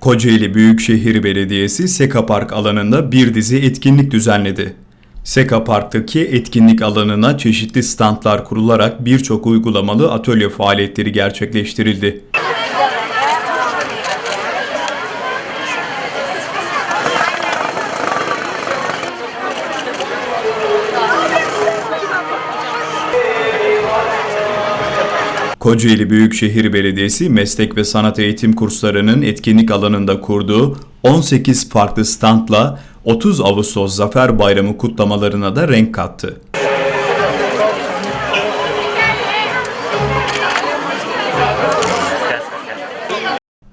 Kocaeli Büyükşehir Belediyesi Seka Park alanında bir dizi etkinlik düzenledi. Seka Park'taki etkinlik alanına çeşitli standlar kurularak birçok uygulamalı atölye faaliyetleri gerçekleştirildi. Kocaeli Büyükşehir Belediyesi meslek ve sanat eğitim kurslarının etkinlik alanında kurduğu 18 farklı standla 30 Ağustos Zafer Bayramı kutlamalarına da renk kattı.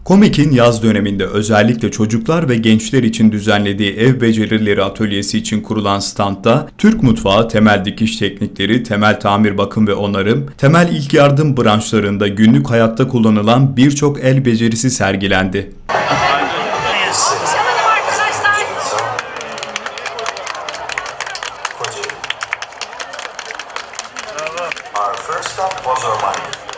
Komik'in yaz döneminde özellikle çocuklar ve gençler için düzenlediği ev becerileri atölyesi için kurulan standta Türk mutfağı, temel dikiş teknikleri, temel tamir bakım ve onarım, temel ilk yardım branşlarında günlük hayatta kullanılan birçok el becerisi sergilendi. Our first stop was Ormanya.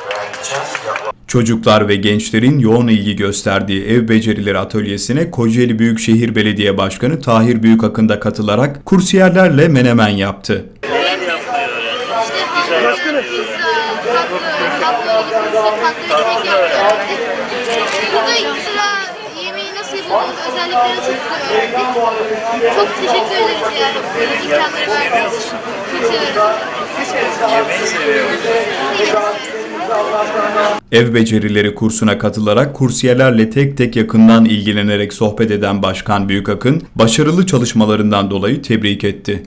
Çocuklar ve gençlerin yoğun ilgi gösterdiği ev becerileri atölyesine Kocaeli Büyükşehir Belediye Başkanı Tahir Büyükakın da katılarak kursiyerlerle menemen yaptı. Özellikleri çok öğrendik. Çok teşekkür ederiz yani. Böyle imkanları Ev becerileri kursuna katılarak kursiyerlerle tek tek yakından ilgilenerek sohbet eden Başkan Büyükakın, başarılı çalışmalarından dolayı tebrik etti.